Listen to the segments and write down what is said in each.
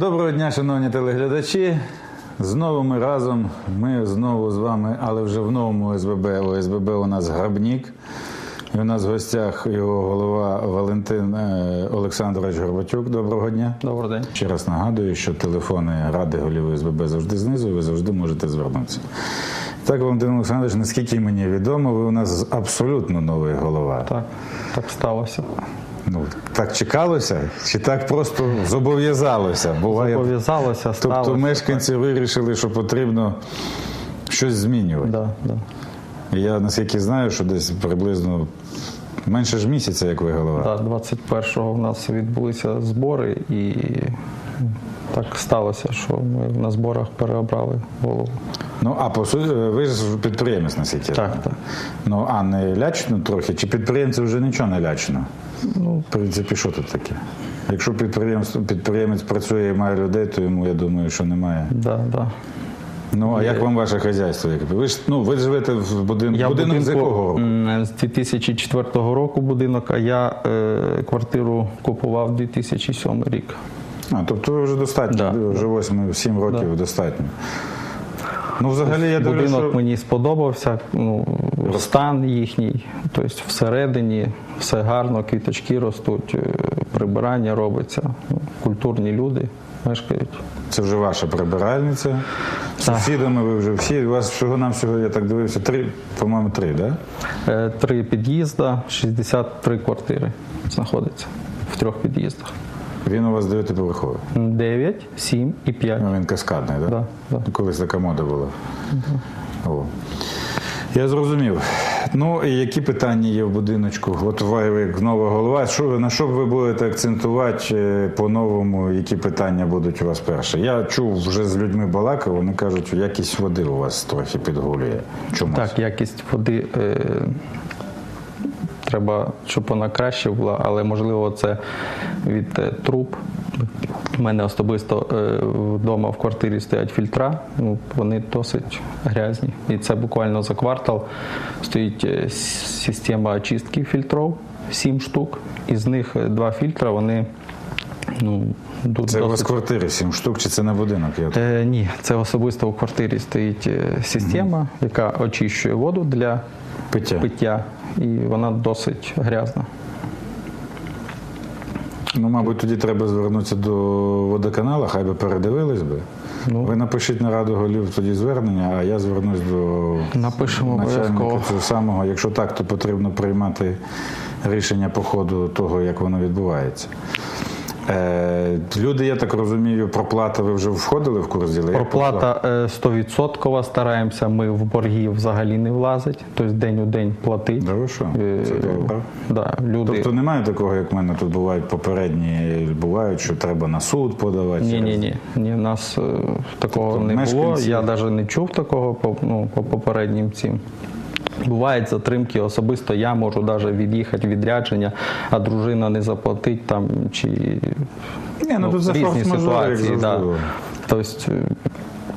Доброго дня, шановні телеглядачі. Знову ми разом. Ми знову з вами, але вже в новому ОСББ. ОСББ у нас Грабнік. І у нас в гостях його голова Валентин е, Олександрович Горбатюк. Доброго дня. Добрий день. Ще раз нагадую, що телефони Ради голів ОСББ завжди знизу, і ви завжди можете звернутися. Так, Валентин Олександрович, наскільки мені відомо, ви у нас абсолютно новий голова. Так, так сталося. Ну, так чекалося, чи так просто зобов'язалося? Буває Пов'язалося, сталося. Тобто мешканці вирішили, що потрібно щось змінювати. Да, да. Я наскільки знаю, що десь приблизно менше ж місяця, як ви голова. Да, 21-го у нас відбулися збори, і так сталося, що ми на зборах переобрали голову. Ну а по суті, ви ж підприємець наскільки. Так, так. Ну а не лячно трохи, чи підприємцю вже нічого не лячно? Ну, в принципі, що тут таке? Якщо підприємство, підприємець працює і має людей, то йому я думаю, що немає. Да, да. Ну а як вам ваше хазяйство? Ви ж ну ви живете в будинку. Я будинок з якого року? з 2004 року будинок, а я е, квартиру купував 2007 рік. А, тобто ви вже достатньо, Да. вже 8-7 років достатньо. Ну, взагалі, я Будинок що мені сподобався, ну, стан їхній, тобто всередині все гарно, квіточки ростуть, е, прибирання робиться, ну, культурні люди мешкають. це вже ваша прибиральниця. З Сусідами ви вже всі. У вас всього нам всього, я так дивився, три, по-моєму, три, да? Е, Три під'їзда, 63 квартири знаходиться в трьох під'їздах. Він у вас дев'ятиповерховий. 9, 7 і 5. Ну, він каскадний, так? Да, да. Колись така мода була. О. Я зрозумів. Ну і які питання є в будиночку? От ви як нова голова. Що ви на що ви будете акцентувати е, по-новому? Які питання будуть у вас перше? Я чув вже з людьми балакав, вони кажуть, якість води у вас трохи підгулює. Чомусь. Так, якість води е, треба, щоб вона краще була, але можливо це від е, труб. У мене особисто е, вдома в квартирі стоять фільтра, ну, вони досить грязні. І це буквально за квартал стоїть е, система очистки фільтрів, 7 штук. Із них два фільтра, вони ну, Це у вас квартири сім штук, чи це на будинок? Я... Е, ні, це особисто у квартирі стоїть е, система, яка очищує воду для Пиття. пиття, і вона досить грязна. Ну, мабуть, тоді треба звернутися до водоканала, хай би передивились би. Ну. Ви напишіть на раду голів тоді звернення, а я звернусь до Напишемо начальника обов'язково. цього самого. Якщо так, то потрібно приймати рішення по ходу того, як воно відбувається. Е, люди, я так розумію, проплата ви вже входили в курс діла? Проплата е, 100% стараємося, ми в борги взагалі не влазить, тобто день у день платить. Да ви що? Е, Це добре. Да, люди... Тобто немає такого, як в мене тут бувають попередні, бувають, що треба на суд подавати. Ні, ні, ні, ні, нас е, такого Тобто не було. Я навіть не чув такого по, ну, по попереднім цим. Бувають затримки, особисто я можу навіть від'їхати в відрядження, а дружина не заплатить там чи Ні, ну, тут різні ситуації. Да. Тобто е,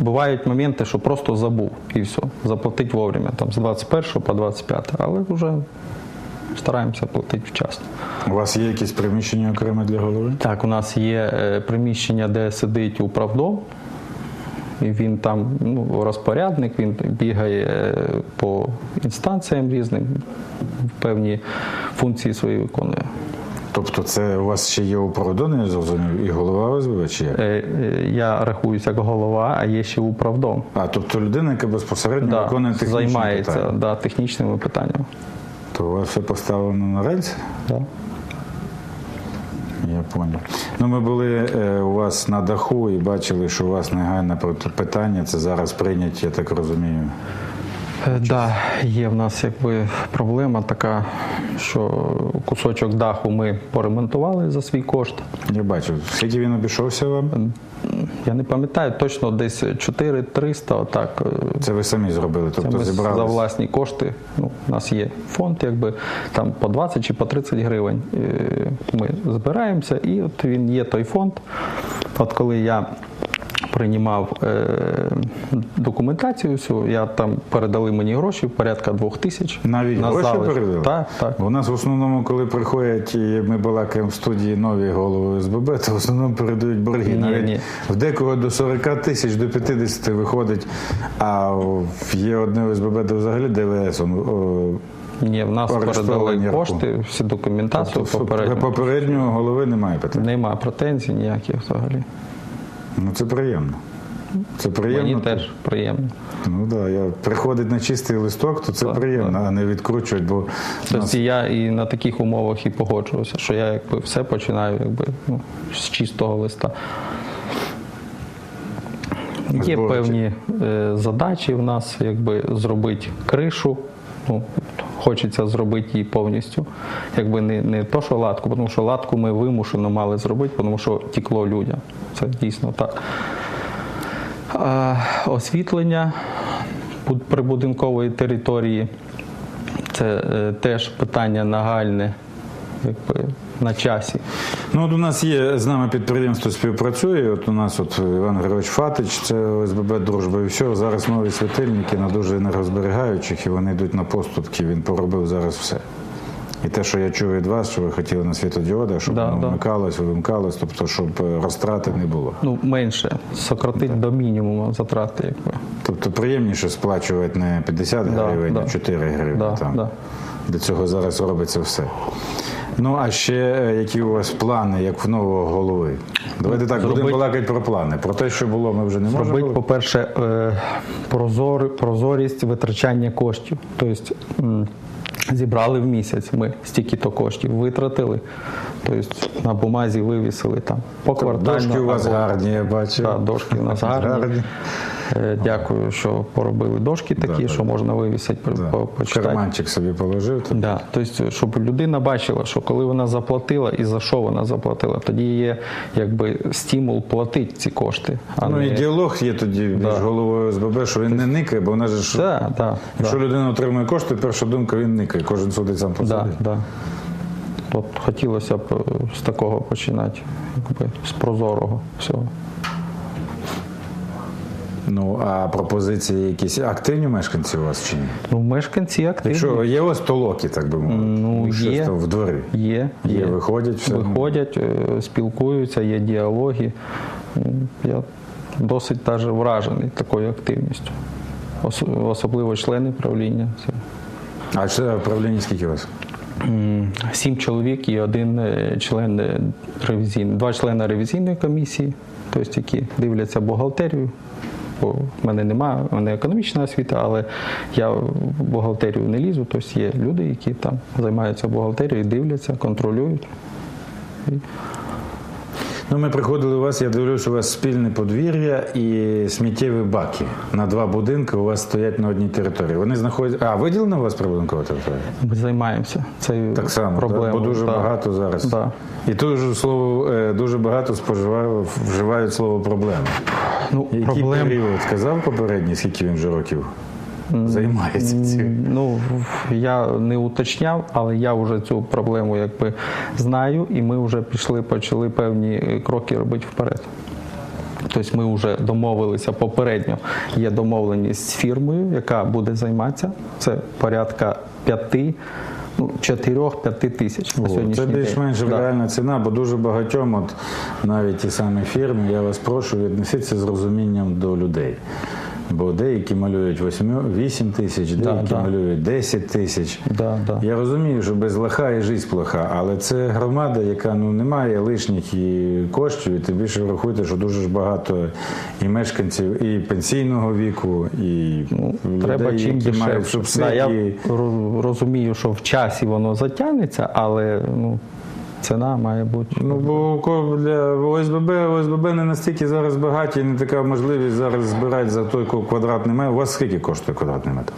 бувають моменти, що просто забув і все, заплатить вовремя, там з 21 по 25, але вже стараємося платити вчасно. У вас є якісь приміщення окреме для голови? Так, у нас є е, приміщення, де сидить управдом. Він там ну, розпорядник, він бігає е, по інстанціям різним, певні функції свої виконує. Тобто це у вас ще є управдон, я зрозумів, і голова ОСББ чи як? Е, е, Я рахуюся як голова, а є ще управдом. А, тобто людина, яка безпосередньо Да, виконує технічні займається питання. да, технічними питаннями. То у вас все поставлено на рельс? Да. Я понял. Ну, ми були е, у вас на даху і бачили, що у вас негайне питання. Це зараз прийняті, я так розумію. Так, Да, є в нас якби проблема така, що кусочок даху ми поремонтували за свій кошт. Я бачу. Скільки він обійшовся вам? Я не пам'ятаю точно десь 4-300, отак. е, Це ви самі зробили, тобто ми за власні кошти. Ну, у нас є фонд, якби там по 20 чи по 30 гривень. Е, Ми збираємося, і от він є той фонд. От коли я приймав е, документацію всю, я там передали мені гроші, порядка двох тисяч. Навіть на гроші залишок. передали? Так, так. У нас в основному, коли приходять і ми балакаємо в студії нові голови ОСББ, то в основному передають борги. Ні, Навіть ні. в декого до 40 тисяч, до 50 виходить, а в- є одне ОСББ, де взагалі ДВС. он, о, Ні, в нас передали кошти, всі документацію тобто попередньо. попереднього голови немає питань. Нема претензій ніяких взагалі. Ну це приємно. Це приємно. Мені теж приємно. Ну да, я приходить на чистий листок, то це Так, приємно, а не відкручують, бо Тобто я і на таких умовах і погоджувався, що я якби все починаю якби, ну, з чистого листа. Є Зборки. певні е, задачі в нас, якби зробити кришу. Ну, хочеться зробити її повністю. Якби не, не то, що латку, тому що латку ми вимушено мали зробити, тому що тікло людям. Це дійсно так. А, освітлення прибудинкової території. Це е, теж питання нагальне, якби на часі. Ну, от у нас є з нами підприємство співпрацює. От у нас от Іван Григорович Фатич, це ОСББ Дружба і все. Зараз нові світильники на дуже енергозберігаючих, і вони йдуть на поступки. Він поробив зараз все. І те, що я чую від вас, що ви хотіли на світодіодах, щоб Да, воно да. вмикалось, вимикалось, тобто, щоб е, розтрати не було. Ну, менше, сократить до мінімуму затрати, якби. Тобто приємніше сплачувати не 50 Да, гривень, да. а 4 гривні. Да, там. да. Для цього зараз робиться все. Ну, а ще е, які у вас плани, як в нового голови? Давайте так Зробить- будемо балакати про плани. Про те, що було, ми вже не можемо. Зробити, говорити. по-перше, е, прозор, прозорість витрачання коштів. Тобто зібрали в місяць ми стільки-то коштів, витратили. Тобто на бумазі вивісили там поквартально. Дошки у вас або- гарні, я бачу. Так, дошки у нас гарні. Е, Дякую, що поробили дошки такі, да, що можна вивісити, Да. по- почитати. карманчик собі положив. Да, тобто, щоб людина бачила, що коли вона заплатила і за що вона заплатила, тоді є якби стимул платити ці кошти. А Ну не... і діалог є тоді між Да. головою ОСББ, що він не никає, бо вона ж Да, да, якщо да, людина отримує кошти, перша думка він никає. Кожен судить сам по да, собі. да. От хотілося б е, з такого починати, якби, з прозорого всього. Ну а пропозиції якісь активні мешканці у вас чи ні? Ну, мешканці активні. Якщо є у вас толоки, так би мовити, Ну, щось є. там в дворі. Є, Є, виходять все. Виходять, е, спілкуються, є діалоги. Я досить даже вражений такою активністю. Особливо члени правління. А член управління скільки у вас? Сім чоловік і один е, член е, ревізійної, два члени ревізійної комісії, тобто які дивляться бухгалтерію. Бо в мене немає, в мене економічна освіта, але я в бухгалтерію не лізу. Тобто є люди, які там займаються бухгалтерією, дивляться, контролюють. Ну, ми приходили у вас, я дивлюсь, у вас спільне подвір'я і сміттєві баки. На два будинки у вас стоять на одній території. Вони знаходяться. А, виділена у вас прибудинкова територія? Ми займаємося цією Так само, проблемою. так? бо дуже так. багато зараз. Да. І дуже слово е, дуже багато споживають, вживають слово проблема. Ну, Який проблем, період сказав попередній, скільки він вже років займається цим? ну, я не уточняв, але я вже цю проблему якби знаю, і ми вже пішли, почали певні е, кроки робити вперед. Тобто ми вже домовилися попередньо. Є домовленість з фірмою, яка буде займатися. Це порядка п'яти, ну, чотирьох-п'яти тисяч на сьогоднішній Це більш-менш Да. реальна ціна, бо дуже багатьом, от навіть ті самі фірми, я вас прошу, віднесіться з розумінням до людей. Бо деякі малюють 8 тисяч, деякі да. малюють 10 тисяч. Да, да. Я розумію, що без лоха і життя плоха, але це громада, яка ну не має лишніх і коштів, і тим більше врахуйте, що дуже ж багато і мешканців, і пенсійного віку, і Ну, людей, треба чим які мають дешевше. Да, субсидії. я розумію, що в часі воно затягнеться, але ну, ціна має бути. Ну, бо для ОСББ, ОСББ не настільки зараз багаті, і не така можливість зараз збирати за той квадратний метр. У вас скільки коштує квадратний метр?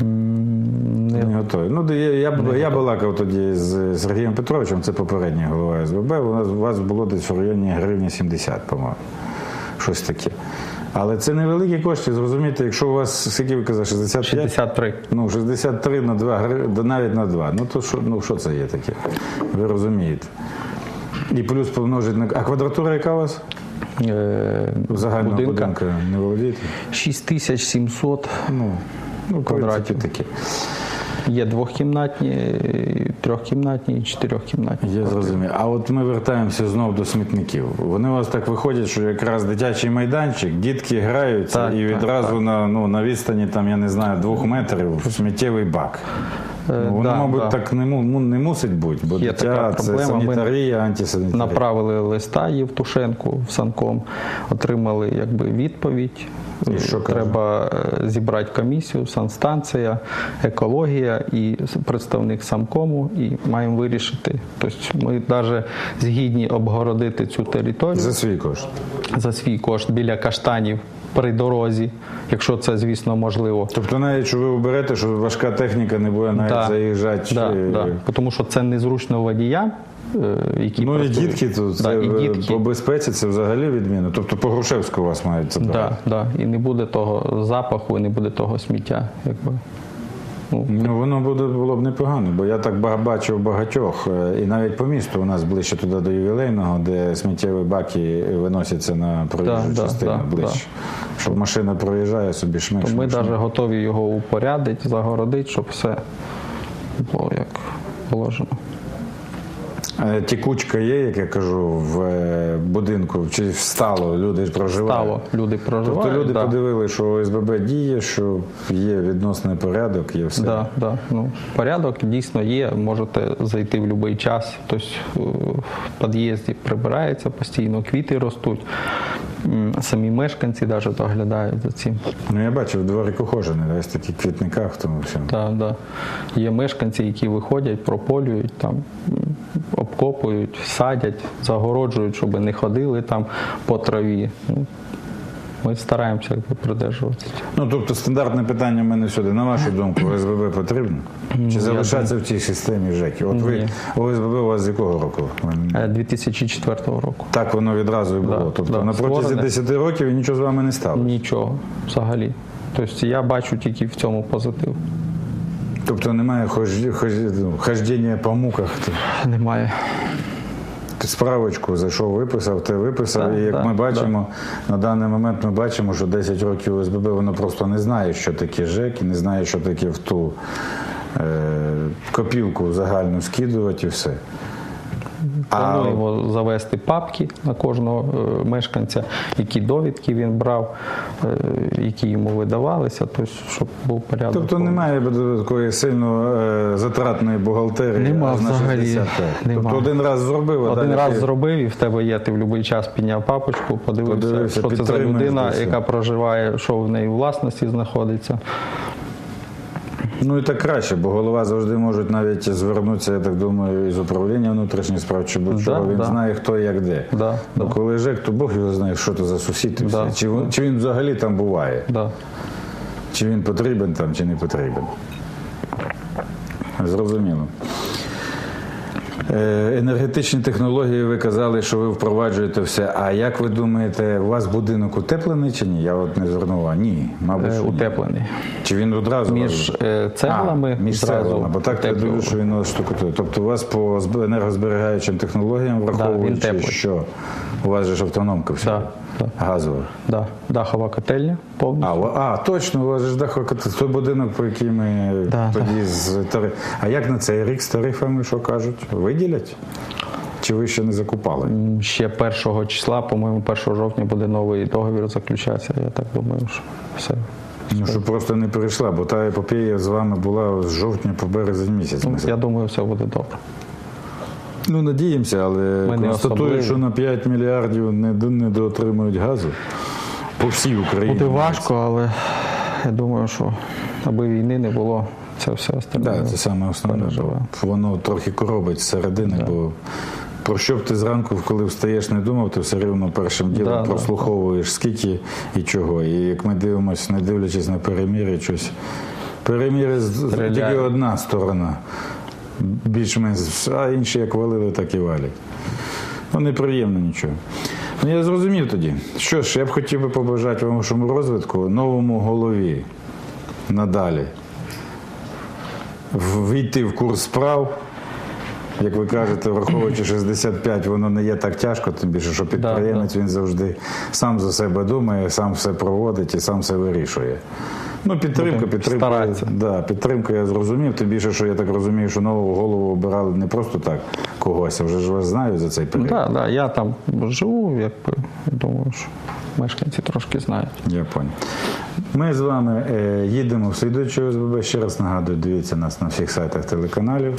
Не, Не готові. Ну, я, я, я балакав тоді з Сергієм Петровичем, це попередній голова СББ. У вас було десь в районі гривні 70, по-моєму. Щось таке. Але це невеликі кошти, зрозумієте, якщо у вас, скільки ви казали, 65? 63. Ну, 63 на 2, гри- навіть на 2. Ну, то що, ну, що це є таке? Ви розумієте. І плюс помножить на. А квадратура яка у вас? е, Загального будинка. будинку не володієте? 6700. Ну, ну Квадратів. квадратів такі. Є двохкімнатні, трьохкімнатні і чотирьохкімнатні. Я зрозумів. А от ми вертаємося знову до смітників. Вони у вас так виходять, що якраз дитячий майданчик, дітки граються Так, і так, відразу на, ну, на відстані там, я не знаю, двох метрів сміттєвий бак. Е, Ну, воно, да, мабуть, да. так не, му- не мусить бути, бо Є дитя така проблема. Ми санітарія, антисанітарія. Направили листа Євтушенку в Санком, отримали якби відповідь. І що? Треба е, зібрати комісію, санстанція, екологія і представник Санкому, і маємо вирішити. Тобто ми навіть згідні обгородити цю територію За свій кошт. за свій кошт біля каштанів при дорозі, якщо це, звісно, можливо. Тобто навіть що ви оберете, що важка техніка не буде навіть Да. заїжджати. Да, чи... да. Тому що це незручно водіям, е, які Ну і дітки тут Да, це, і дітки. по безпеці це взагалі відміна. Тобто по Грушевську у вас мають забрати. Да, да. І не буде того запаху, і не буде того сміття. Якби. Ну, воно буде було б непогано, бо я так ба- бачив багатьох, е, і навіть по місту у нас ближче туди до ювілейного, де сміттєві баки виносяться на проїжджу Да, да, частину да, ближче. Щоб машина проїжджає собі шмик. ми навіть готові його упорядити, загородити, щоб все було як положено. Е, Тікучка є, як я кажу, в е, будинку, чи встало, люди проживають. Стало, люди проживають. Тобто люди да. подивили, що ОСББ діє, що є відносний порядок, є все. Да, да. Ну, порядок дійсно є. Можете зайти в будь-який час. Тобто в під'їзді прибирається постійно, квіти ростуть. Самі мешканці навіть доглядають за цим. Ну я бачив, дворик ухожений, десь такі квітниках тому всьому. Да, да. Є мешканці, які виходять, прополюють, там, м, садять, загороджують, щоб не ходили там по траві. Ну, Ми стараємося придержуватися. Ну, тобто стандартне питання в мене сюди. На вашу думку, ОСББ потрібно? Чи залишаться в цій системі ЖЕКів? От ви ОСББ у вас з якого року? Е, 2004 року. Так воно відразу і було. Да, тобто да, на протязі створене. 10 років нічого з вами не стало. Нічого взагалі. Тобто я бачу тільки в цьому позитив. Тобто немає ну, хождіння по муках. Немає. Ти справочку зайшов, виписав, ти виписав. Да, і як да, ми бачимо, на даний момент ми бачимо, що 10 років ОСББ воно просто не знає, що таке ЖЕК, і не знає, що таке в ту е, копілку загальну скидувати і все. А Плануємо завести папки на кожного е, мешканця, які довідки він брав, е, які йому видавалися, тобто, щоб був порядок. Тобто немає такої сильно е, затратної бухгалтерії. Нема взагалі, нема. Тобто один раз зробив, а Один далі раз ти- зробив, і в тебе є, ти в будь-який час підняв папочку, подивився, Подивився, що це за людина, яка проживає, що в неї власності знаходиться. Ну і так краще, бо голова завжди може навіть звернутися, я так думаю, із управління внутрішніх справ чи будь-чого. Да, він да. знає, хто як де. Да, Бо да. коли ЖЕК, то Бог його знає, що це за сусід і все. Да, Чи, він- чи він взагалі там буває, Да. чи він потрібен там, чи не потрібен. Зрозуміло. Е, Енергетичні технології, ви казали, що ви впроваджуєте все. А як ви думаєте, у вас будинок утеплений чи ні? Я от не звернув. Ні, мабуть, Е, що ні. Утеплений. Чи він одразу Між е, цеглами а, між цеглами, бо так я дивлюся, що він штукатує. Тобто у вас по зб- енергозберігаючим технологіям враховуючи, теплий. що у вас же ж автономка вся Да, да. газова. Да. Дахова котельня повністю. А, а, точно, у вас же ж дахова котельня. той будинок, про який ми Да, тоді з тари... А як на цей рік з тарифами, що кажуть? Виділять? Чи ви ще не закупали? Ще 1 числа, по-моєму, 1 жовтня буде новий договір заключатися. Я так думаю, що все. Ну, щоб просто не перейшла, бо та епопея з вами була з жовтня по березень місяць. Ну, я думаю, все буде добре. Ну, надіємося, але Ми не що на 5 мільярдів не доотримують газу по всій Україні. Буде важко, але я думаю, що аби війни не було, це все остальне. Так, це саме основне. переживе. Воно трохи коробить зсередини, бо про що б ти зранку, коли встаєш, не думав, ти все рівно першим ділом Да, да, прослуховуєш скільки і чого. І як ми дивимося, не дивлячись на переміри, щось. Переміри тільки одна сторона. Більш-менш, а інші як валили, так і валять. Ну, неприємно нічого. Ну, я зрозумів тоді. Що ж, я б хотів би побажати вашому розвитку, новому голові надалі війти в курс справ, як ви кажете, враховуючи 65, воно не є так тяжко, тим більше, що підприємець він завжди сам за себе думає, сам все проводить і сам все вирішує. Ну, підтримка, підтримка. старатися. Да, підтримка я зрозумів. Тим більше, що я так розумію, що нового голову обирали не просто так когось, а вже ж вас знають за цей період. Да, да, я там живу, якби думаю, що мешканці трошки знають. Я понял. Ми з вами е, їдемо в слідуючу ОСББ. Ще раз нагадую, дивіться нас на всіх сайтах телеканалів.